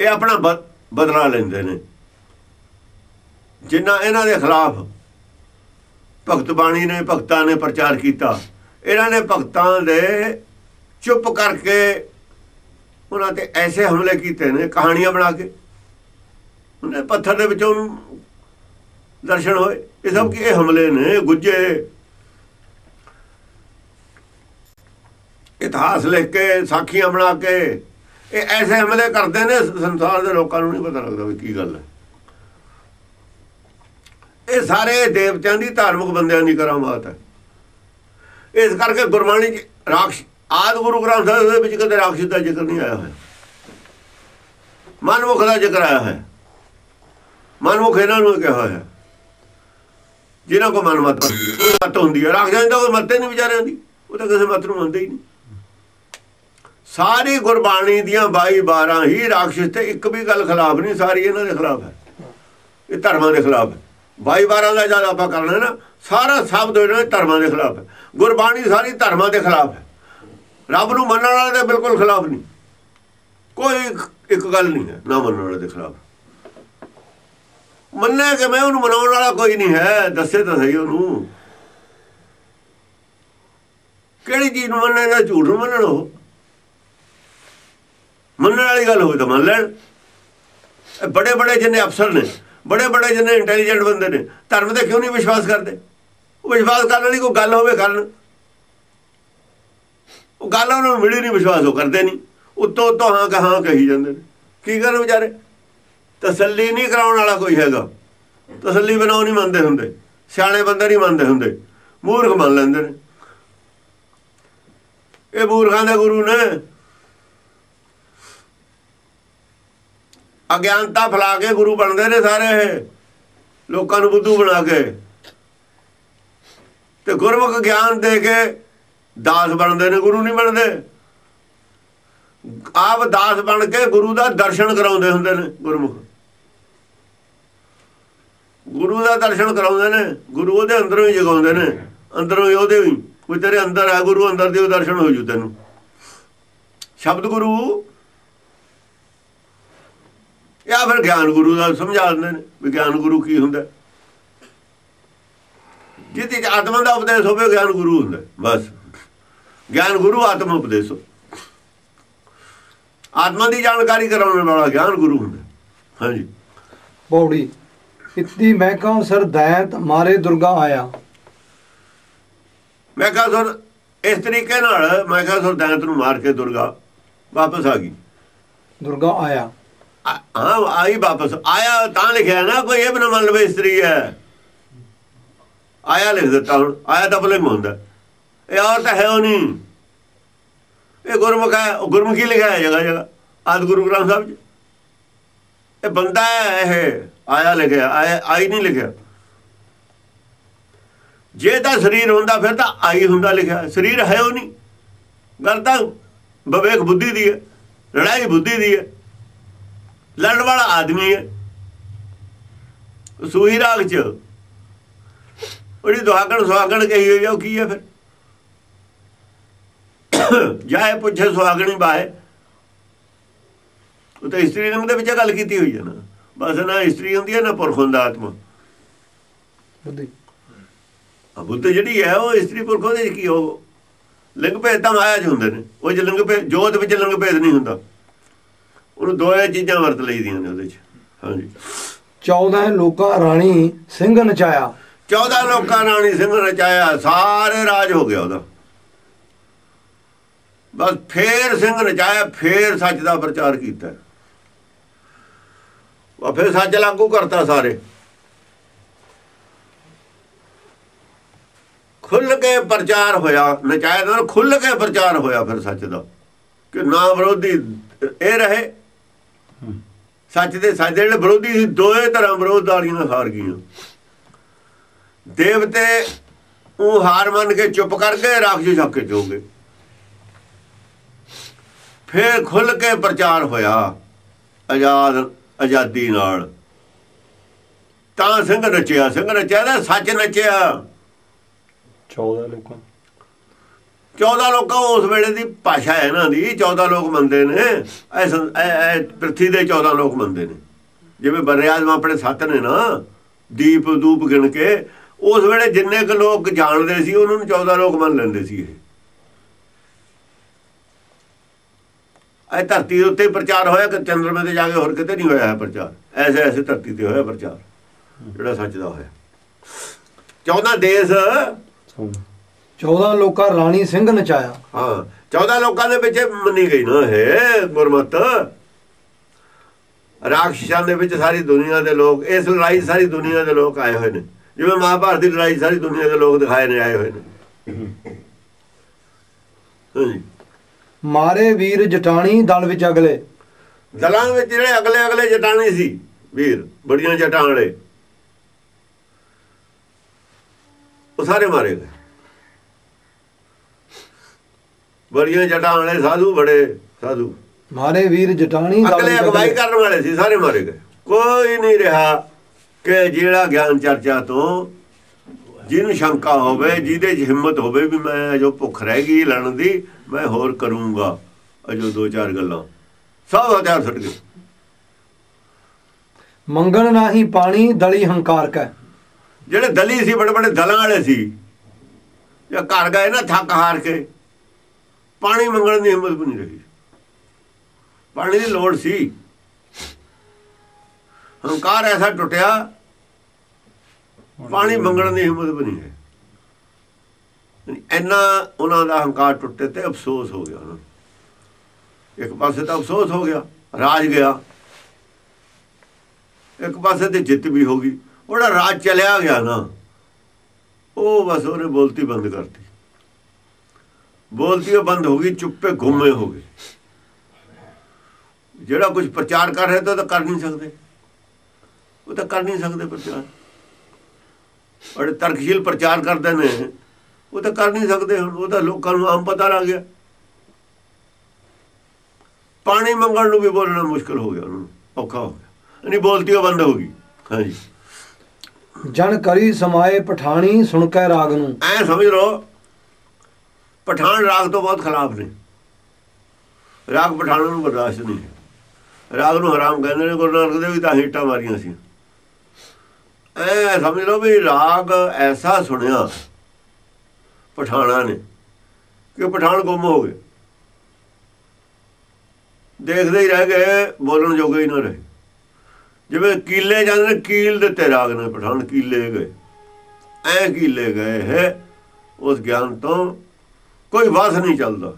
ਇਹ ਆਪਣਾ ਬ- ਬਦਲਾ ਲੈਂਦੇ ਨੇ। ਜਿਨ੍ਹਾਂ ਇਹਨਾਂ ਦੇ ਖਿਲਾਫ ਭਗਤ ਬਾਣੀ ਨੇ, ਭਗਤਾਂ ਨੇ ਪ੍ਰਚਾਰ ਕੀਤਾ, ਇਹਨਾਂ ਨੇ ਭਗਤਾਂ ਦੇ ਚੁੱਪ ਕਰਕੇ ਉਹਨਾਂ ਤੇ ਐਸੇ ਹਮਲੇ ਕੀਤੇ ਨੇ, ਕਹਾਣੀਆਂ ਬਣਾ ਕੇ। ਉਹਨੇ ਪੱਥਰ ਦੇ ਵਿੱਚੋਂ ਦਰਸ਼ਨ ਹੋਏ। ਇਹ ਸਭ ਕਿ, ਇਹ ਹਮਲੇ ਨੇ ਗੁੱਜੇ ਇਤਿਹਾਸ ਲਿਖ ਕੇ, ਸਾਖੀਆਂ ਬਣਾ ਕੇ ਇਹ ਐਸੇ ਹਮਲੇ ਕਰਦੇ ਨੇ, ਸੰਸਾਰ ਦੇ ਲੋਕਾਂ ਨੂੰ ਨਹੀਂ ਪਤਾ ਲੱਗਦਾ ਵੀ ਕੀ ਗੱਲ ਹੈ। ਇਹ ਸਾਰੇ ਦੇਵਤਿਆਂ ਦੀ ਧਾਰਮਿਕ ਬੰਦਿਆਂ ਦੀ ਕਰਾਮਾਤ ਹੈ। ਇਸ ਕਰਕੇ ਗੁਰਬਾਣੀ ਚ ਰਾਖਸ਼, ਆਦ ਗੁਰੂ ਗ੍ਰੰਥ ਸਾਹਿਬ ਦੇ ਵਿੱਚ ਕਦੇ ਰਾਖਸ਼ ਦਾ ਜ਼ਿਕਰ ਨਹੀਂ ਆਇਆ ਹੋਇਆ। ਮਨਮੁਖ ਦਾ ਜ਼ਿਕਰ ਆਇਆ ਹੈ ਮਨਮੁਖ ਇਹਨਾਂ ਨੂੰ ਕਿਹਾ ਹੋਇਆ। ਜਿਨ੍ਹਾਂ ਕੋ ਮਨ ਮਤ ਮਤ ਹੁੰਦੀ ਹੈ। ਰਾਖਸ਼ਾਂ ਦਾ ਕੋਈ ਮੱਤੇ ਨਹੀਂ ਵਿਚਾਰਿਆਂ ਦੀ। ਉਹ ਤਾਂ ਕਿਸੇ ਮਤ ਨੂੰ ਮੰਨਦੇ ਹੀ ਨਹੀਂ। ਸਾਰੀ ਗੁਰਬਾਣੀ ਦੀਆਂ 22 12 ਹੀ ਰਾਖਸ਼ ਤੇ ਇੱਕ ਵੀ ਗੱਲ ਖਿਲਾਫ ਨਹੀਂ, ਸਾਰੀ ਇਹਨਾਂ ਦੇ ਖਿਲਾਫ ਹੈ। ਇਹ ਧਰਮਾਂ ਦੇ ਖਿਲਾਫ ਹੈ। 22 12 ਦਾ ਜਦ ਆਪਾਂ ਕਰਨਾ ਨਾ, ਸਾਰਾ ਸ਼ਬਦ ਇਹਨਾਂ ਦੇ ਧਰਮਾਂ ਦੇ ਖਿਲਾਫ ਹੈ। ਗੁਰਬਾਣੀ ਸਾਰੀ ਧਰਮਾਂ ਦੇ ਖਿਲਾਫ ਹੈ। ਰੱਬ ਨੂੰ ਮੰਨਣ ਵਾਲੇ ਦੇ ਬਿਲਕੁਲ ਖਿਲਾਫ ਨਹੀਂ। ਕੋਈ ਇੱਕ ਗੱਲ ਨਹੀਂ ਹੈ, ਨਾ ਮੰਨਣ ਵਾਲੇ ਦੇ ਖਿਲਾਫ। ਮੰਨਿਆ ਕਿ ਮੈਂ ਉਹਨੂੰ ਮਨਾਉਣ ਵਾਲਾ ਕੋਈ ਨਹੀਂ ਹੈ, ਦੱਸੇ ਤਾਂ ਸਹੀ ਉਹਨੂੰ। ਕਿਹੜੀ ਚੀਜ਼ ਨੂੰ ਮੰਨਣਾ ਜਾਂ ਝੂਠ ਨੂੰ ਮੰਨਣਾ ਉਹ? ਮੰਨਣ ਵਾਲੀ ਗੱਲ ਹੋਵੇ ਤਾਂ ਮੰਨ ਲੈਣ। ਬੜੇ ਬੜੇ ਜਿੰਨੇ ਅਫਸਰ ਨੇ, ਬੜੇ ਬੜੇ ਜਿੰਨੇ ਇੰਟੈਲੀਜੈਂਟ ਬੰਦੇ ਨੇ, ਧਰਮ ਤੇ ਕਿਉਂ ਨਹੀਂ ਵਿਸ਼ਵਾਸ ਕਰਦੇ? ਉਹ ਵਿਸ਼ਵਾਸ ਕਰਨ ਵਾਲੀ ਕੋਈ ਗੱਲ ਹੋਵੇ ਕਰਨ। ਉਹ ਗੱਲ ਉਹਨਾਂ ਨੂੰ ਮਿਲੀ ਨਹੀਂ, ਵਿਸ਼ਵਾਸ ਉਹ ਕਰਦੇ ਨਹੀਂ। ਉੱਤੋਂ ਉੱਤੋਂ ਹਾਂ ਕਹਾਂ ਕਹੀ ਜਾਂਦੇ ਨੇ। ਕੀ ਕਰਨ ਵਿਚਾਰੇ? ਤਸੱਲੀ ਨਹੀਂ ਕਰਾਉਣ ਵਾਲਾ ਕੋਈ ਹੈਗਾ। ਤਸੱਲੀ ਬਣਾਉ ਨਹੀਂ ਮੰਨਦੇ ਹੁੰਦੇ। ਸਿਆਣੇ ਬੰਦੇ ਨਹੀਂ ਮੰਨਦੇ ਹੁੰਦੇ। ਮੂਰਖ ਮੰਨ ਲੈਂਦੇ ਨੇ। ਇਹ ਮੂਰਖਾਂ ਦੇ ਗੁਰੂ ਨੇ ਅਗਿਆਨਤਾ ਫਲਾ ਕੇ ਗੁਰੂ ਬਣਦੇ ਨੇ ਸਾਰੇ ਇਹ, ਲੋਕਾਂ ਨੂੰ ਬੁੱਧੂ ਬਣਾ ਕੇ। ਤੇ ਗੁਰਮੁਖ ਗਿਆਨ ਦੇ ਕੇ ਦਾਸ ਬਣਦੇ ਨੇ, ਗੁਰੂ ਨਹੀਂ ਬਣਦੇ। ਆਪ ਦਾਸ ਬਣ ਕੇ ਗੁਰੂ ਦਾ ਦਰਸ਼ਨ ਕਰਾਉਂਦੇ ਹੁੰਦੇ ਨੇ, ਗੁਰਮੁਖ। ਗੁਰੂ ਦਾ ਦਰਸ਼ਨ ਕਰਾਉਂਦੇ ਨੇ, ਗੁਰੂ ਉਹਦੇ ਅੰਦਰੋਂ ਹੀ ਜਗਾਉਂਦੇ ਨੇ। ਅੰਦਰੋਂ ਹੀ ਉਹਦੇ ਵੀ ਕੋਈ ਤੇਰੇ ਅੰਦਰ ਆ, ਗੁਰੂ ਅੰਦਰ ਦੇ ਉਹ ਦਰਸ਼ਨ ਹੋ ਜੂ ਤੈਨੂੰ। ਸ਼ਬਦ ਗੁਰੂ ਜਾਂ ਫਿਰ ਗਿਆਨ ਗੁਰੂ ਦਾ ਸਮਝਾ ਦਿੰਦੇ ਨੇ ਵੀ ਗਿਆਨ ਗੁਰੂ ਕੀ ਹੁੰਦਾ? ਜਿਹਦੇ ਚ ਆਤਮਾ ਦਾ ਉਪਦੇਸ਼ ਹੋਵੇ ਗਿਆਨ ਗੁਰੂ ਹੁੰਦਾ। ਬਸ। ਗਿਆਨ ਗੁਰੂ ਆਤਮ ਉਪਦੇਸ਼ ਆਤਮਾ ਦੀ ਜਾਣਕਾਰੀ ਕਰਾਉਣ ਵਾਲਾ ਗਿਆਨ ਗੁਰੂ ਹੁੰਦਾ। ਹਾਂਜੀ। ਪੌੜੀ। ਇਤਨੀ ਮਹਿਕਮ ਸਰ ਦੈਂਤ ਮਾਰੇ ਦੁਰਗਾ ਆਇਆ। ਮੈਂ ਕਿਹਾ ਸਰ ਇਸ ਤਰੀਕੇ ਨਾਲ ਮੈਂ ਕਿਹਾ ਸਰ ਦੈਂਤ ਨੂੰ ਮਾਰ ਕੇ ਦੁਰਗਾ ਵਾਪਸ ਆ ਗਈ। ਦੁਰਗਾ ਆਇਆ। ਹਾਂ ਆਈ ਵਾਪਸ। ਆਇਆ ਤਾਂ ਲਿਖਿਆ ਨਾ ਕੋਈ ਇਹ ਬਣਾ ਮੰਨ ਲਵੇ ਇਸਤਰੀ ਹੈ। ਆਇਆ ਲਿਖ ਦਿੱਤਾ ਹੁਣ। ਆਇਆ ਤਾਂ ਬਲੇ ਹੁੰਦਾ। ਇਹ ਔਰਤ ਹੈ ਉਹ ਨਹੀਂ। ਇਹ ਗੁਰਮੁਖ ਹੈ। ਗੁਰਮੁਖੀ ਲਿਖਿਆ ਹੈ ਜਗ੍ਹਾ ਜਗ੍ਹਾ। ਆਦ ਗੁਰੂ ਗ੍ਰੰਥ ਸਾਹਿਬ ਜੀ। ਇਹ ਬੰਦਾ ਹੈ ਇਹ। ਆਇਆ ਲਿਖਿਆ। ਆਇਆ, ਆਈ ਨਹੀਂ ਲਿਖਿਆ। ਜੇ ਤਾਂ ਸਰੀਰ ਹੁੰਦਾ ਫਿਰ ਤਾਂ ਆਈ ਹੁੰਦਾ ਲਿਖਿਆ। ਸਰੀਰ ਹੈ ਉਹ ਨਹੀਂ। ਗੱਲ ਤਾਂ ਵਿਵੇਕ ਬੁੱਧੀ ਦੀ ਹੈ। ਲੜਾਈ ਬੁੱਧੀ ਦੀ ਹੈ। ਲੜਨ ਵਾਲਾ ਆਦਮੀ ਹੈ। ਸੂਈ ਰਾਗ ਚ। ਉਹਦੀ ਦੁਹਾਗਣ ਸੁਹਾਗਣ ਕਹੀ ਹੋਈ ਆ ਉਹ ਕੀ ਹੈ ਫਿਰ? ਜਾਏ ਪੁੱਛੇ ਸੁਹਾਗਣੀ ਬਾਏ ਉਹ ਤਾਂ ਇਸਤਰੀ ਲਿੰਗ ਦੇ ਵਿੱਚ ਗੱਲ ਕੀਤੀ ਹੋਈ ਹੈ ਨਾ। ਬਸ ਨਾ ਇਸਤਰੀ ਹੁੰਦੀ ਹੈ ਨਾ ਪੁਰਖ ਹੁੰਦਾ ਆਤਮਾ। ਬੁੱਧੀ। ਆ ਬੁੱਧ ਜਿਹੜੀ ਹੈ ਉਹ ਇਸਤਰੀ ਪੁਰਖ ਉਹਦੇ ਕੀ ਉਹ ਲਿੰਗ ਭੇਦ ਤਾਂ ਮਾਇਆ 'ਚ ਹੁੰਦੇ ਨੇ। ਉਹ ਜੇ ਲਿੰਗ ਭੇਦ ਜੋਤ ਵਿੱਚ ਲਿੰਗ ਭੇਦ ਨਹੀਂ ਹੁੰਦਾ। ਉਹਨੂੰ ਦੋਏ ਚੀਜ਼ਾਂ ਵਰਤ ਲਈਦੀਆਂ ਨੇ ਉਹਦੇ 'ਚ। ਹਾਂਜੀ। 14 ਲੋਕਾਂ ਰਾਣੀ ਸਿੰਘ ਨਚਾਇਆ। 14 ਲੋਕਾਂ ਰਾਣੀ ਸਿੰਘ ਰਚਾਇਆ ਸਾਰੇ ਰਾਜ ਹੋ ਗਿਆ ਉਹਦਾ। ਬਸ ਫੇਰ ਸਿੰਘ ਰਚਾਇਆ ਫੇਰ ਸੱਚ ਦਾ ਪ੍ਰਚਾਰ ਕੀਤਾ। ਉਹ ਫੇਰ ਸੱਚ ਲਾਗੂ ਕਰਤਾ ਸਾਰੇ। ਖੁੱਲ ਕੇ ਪ੍ਰਚਾਰ ਹੋਇਆ ਨਚਾਇਆ ਖੁੱਲ ਕੇ ਪ੍ਰਚਾਰ ਹੋਇਆ ਫਿਰ ਸੱਚ ਦਾ। ਕਿ ਨਾ ਵਿਰੋਧੀ ਇਹ ਰਹੇ। ਸੱਚ ਦੇ ਸੱਚ ਦੇ ਜਿਹੜੇ ਵਿਰੋਧੀ ਸੀ ਦੋਏ ਤਰ੍ਹਾਂ ਵਿਰੋਧਦਾਰੀਆਂ ਹਾਰ ਗਈਆਂ। ਦੇਵਤੇ ਉਹ ਹਾਰ ਮੰਨ ਕੇ ਚੁੱਪ ਕਰਕੇ ਗਏ ਰਾਖਸ਼ ਕੇ ਜੋ ਗਏ। ਫੇਰ ਖੁੱਲ ਕੇ ਪ੍ਰਚਾਰ ਹੋਇਆ ਆਜ਼ਾਦ, ਆਜ਼ਾਦੀ ਨਾਲ। ਤਾਂ ਸਿੰਘ ਨੱਚਿਆ ਸਿੰਘ ਨੱਚਿਆ ਸੱਚ ਨੱਚਿਆ। 14 ਲੋਕਾਂ 14 ਲੋਕਾਂ ਉਸ ਵੇਲੇ ਦੀ ਭਾਸ਼ਾ ਹੈ ਇਹਨਾਂ ਦੀ 14 ਲੋਕ ਮੰਨਦੇ ਨੇ। ਐ ਪ੍ਰਥੀ ਦੇ 14 ਲੋਕ ਮੰਨਦੇ ਨੇ। ਜਿਵੇਂ ਬਰਿਆਜ਼ਮ ਆਪਣੇ ਸੱਤ ਨੇ ਨਾ, ਦੀਪ, ਦੂਪ ਗਿਣ ਕੇ, ਉਸ ਵੇਲੇ ਜਿੰਨੇ ਕੁ ਲੋਕ ਜਾਣਦੇ ਸੀ, ਉਹਨਾਂ ਨੂੰ 14 ਲੋਕ ਮੰਨ ਲੈਂਦੇ ਸੀ ਇਹ। ਐ ਧਰਤੀ ਦੇ ਉੱਤੇ ਪ੍ਰਚਾਰ ਹੋਇਆ, ਕਿ ਚੰਦਰਮੇ ਤੇ ਜਾ ਕੇ ਹੋਰ ਕਿਤੇ ਨਹੀਂ ਹੋਇਆ ਹੈ ਪ੍ਰਚਾਰ। ਐਸੇ ਐਸੇ ਧਰਤੀ ਤੇ ਹੋਇਆ ਪ੍ਰਚਾਰ, ਜਿਹੜਾ ਸੱਚ ਦਾ ਹੋਇਆ। 14 ਦੇਸ਼ 14 ਲੋਕਾਂ ਰਾਣੀ ਸਿੰਘ ਨਚਾਇਆ। ਹਾਂ 14 ਲੋਕਾਂ ਦੇ ਵਿੱਚ ਮੰਨੀ ਗਈ ਨਾ ਇਹ ਗੁਰਮਤ। ਰਾਖਸ਼ਾਂ ਦੇ ਵਿੱਚ ਸਾਰੀ ਦੁਨੀਆ ਦੇ ਲੋਕ ਇਸ ਲੜਾਈ ਸਾਰੀ ਦੁਨੀਆ ਦੇ ਲੋਕ ਆਏ ਹੋਏ ਨੇ। ਜਿਵੇਂ ਮਹਾਭਾਰਤ ਦੀ ਲੜਾਈ ਸਾਰੀ ਦੁਨੀਆ ਦੇ ਲੋਕ ਦਿਖਾਏ ਨੇ ਆਏ ਹੋਏ ਨੇ। ਮਾਰੇ ਵੀਰ ਜਟਾਣੀ ਦਲ ਵਿੱਚ ਅਗਲੇ। ਦਲਾਂ ਵਿੱਚ ਜਿਹੜੇ ਅਗਲੇ ਅਗਲੇ ਜਟਾਣੀ ਸੀ ਵੀਰ ਬੜੀਆਂ ਜਟਾਂ ਵਾਲੇ। ਉਹ ਸਾਰੇ ਮਾਰੇ ਗਏ। ਬੜੀਆਂ ਜਟਾਂ ਵਾਲੇ ਸਾਧੂ ਬੜੇ ਸਾਧੂ। ਮਾਰੇ ਵੀਰ ਜਟਾਣੀ ਅਗਲੇ ਅਗਵਾਈ ਕਰਨ ਵਾਲੇ ਸੀ ਸਾਰੇ ਮਾਰੇ ਗਏ। ਕੋਈ ਨਹੀਂ ਰਿਹਾ ਕਿ ਜਿਹੜਾ ਗਿਆਨ ਚਰਚਾ ਤੋਂ ਜਿਹਨੂੰ ਸ਼ੰਕਾ ਹੋਵੇ ਜਿਹਦੇ 'ਚ ਹਿੰਮਤ ਹੋਵੇ ਵੀ ਮੈਂ ਜੋ ਭੁੱਖ ਰਹਿ ਗਈ ਲੜਨ ਦੀ ਮੈਂ ਹੋਰ ਕਰੂੰਗਾ। ਅਜੋ ਦੋ ਚਾਰ ਗੱਲਾਂ। ਸਭ ਹਥਿਆਰ ਛੱਡ ਗਏ ਮੰਗਣ ਨਾਹੀ ਪਾਣੀ ਦਲੀ ਹੰਕਾਰ ਕੈ। ਜਿਹੜੇ ਦਲੀ ਸੀ ਬੜੇ ਬੜੇ ਦਲਾਂ ਵਾਲੇ ਸੀ। ਜਾਂ ਘਰ ਗਏ ਨਾ ਥੱਕ ਹਾਰ ਕੇ। ਪਾਣੀ ਮੰਗਣ ਦੀ ਹਿੰਮਤ ਵੀ ਨਹੀਂ ਰਹੀ। ਪਾਣੀ ਦੀ ਲੋੜ ਸੀ। ਹੰਕਾਰ ਐਸਾ ਟੁੱਟਿਆ, ਪਾਣੀ ਮੰਗਣ ਦੀ ਹਿੰਮਤ ਵੀ ਨਹੀਂ ਹੈ। ਇੰਨਾ ਉਹਨਾਂ ਦਾ ਹੰਕਾਰ ਟੁੱਟੇ ਤੇ ਅਫਸੋਸ ਹੋ ਗਿਆ ਉਹਨਾਂ ਨੂੰ। ਇੱਕ ਪਾਸੇ ਤਾਂ ਅਫਸੋਸ ਹੋ ਗਿਆ, ਰਾਜ ਗਿਆ। ਇੱਕ ਪਾਸੇ ਤੇ ਜਿੱਤ ਵੀ ਹੋ ਗਈ। ਉਹਦਾ ਰਾਜ ਚਲਿਆ ਗਿਆ ਨਾ। ਉਹ ਬਸ ਉਹਨੇ ਬੋਲਤੀ ਬੰਦ ਕਰਤੀ। ਬੋਲਤੀ ਉਹ ਬੰਦ ਹੋ ਗਈ ਚੁੱਪੇ ਗੁੰਮੇ ਹੋ ਗਏ। ਜਿਹੜਾ ਕੁਝ ਪ੍ਰਚਾਰ ਕਰ ਰਿਹਾ ਤਾਂ ਕਰ ਨਹੀਂ ਸਕਦੇ। ਉਹ ਤਾਂ ਕਰ ਨਹੀਂ ਸਕਦੇ ਪ੍ਰਚਾਰ। ਔਰ ਤਰਕਸ਼ੀਲ ਪ੍ਰਚਾਰ ਕਰਦੇ ਨੇ। ਉਹ ਤਾਂ ਕਰ ਨਹੀਂ ਸਕਦੇ ਹੁਣ। ਉਹ ਤਾਂ ਲੋਕਾਂ ਨੂੰ ਆਮ ਪਤਾ ਲੱਗ ਗਿਆ। ਪਾਣੀ ਮੰਗਣ ਨੂੰ ਵੀ ਬੋਲਣਾ ਮੁਸ਼ਕਲ ਹੋ ਗਿਆ ਉਹਨਾਂ। ਔਖਾ ਹੋ ਗਿਆ। ਨਹੀਂ ਬੋਲਤੀ ਉਹ ਬੰਦ ਹੋ ਗਈ। ਹਾਂਜੀ। ਜਨ ਕਰੀ ਸਮਾਏ ਪਠਾਣੀ ਸੁਣ ਕੇ ਰਾਗ ਨੂੰ। ਐ ਸਮਝ ਲਓ ਪਠਾਨ ਰਾਗ ਤੋਂ ਬਹੁਤ ਖਿਲਾਫ ਨੇ। ਰਾਗ ਪਠਾਨਾਂ ਨੂੰ ਬਰਦਾਸ਼ਤ ਨਹੀਂ ਹੈ। ਰਾਗ ਨੂੰ ਹਰਾਮ ਕਹਿੰਦੇ ਨੇ, ਗੁਰੂ ਨਾਨਕ ਦੇਵ ਵੀ ਤਾਂ ਹੀਟਾਂ ਮਾਰੀਆਂ ਸੀ। ਐ ਸਮਝ ਲਓ ਵੀ ਰਾਗ ਐਸਾ ਸੁਣਿਆ ਪਠਾਣਾ ਨੇ ਕਿ ਪਠਾਨ ਗੁੰਮ ਹੋ ਗਏ। ਦੇਖਦੇ ਹੀ ਰਹਿ ਗਏ, ਬੋਲਣ ਜੋਗੇ ਹੀ ਨਾ ਰਹੇ। ਜਿਵੇਂ ਕੀਲੇ ਜਾਂਦੇ ਨੇ, ਕੀਲ ਦਿੱਤੇ ਰਾਗ ਨੇ ਪਠਾਨ, ਕੀਲੇ ਗਏ। ਐ ਕੀਲੇ ਗਏ ਹੈ, ਉਸ ਗਿਆਨ ਤੋਂ ਕੋਈ ਵਾਸ ਨਹੀਂ ਚੱਲਦਾ।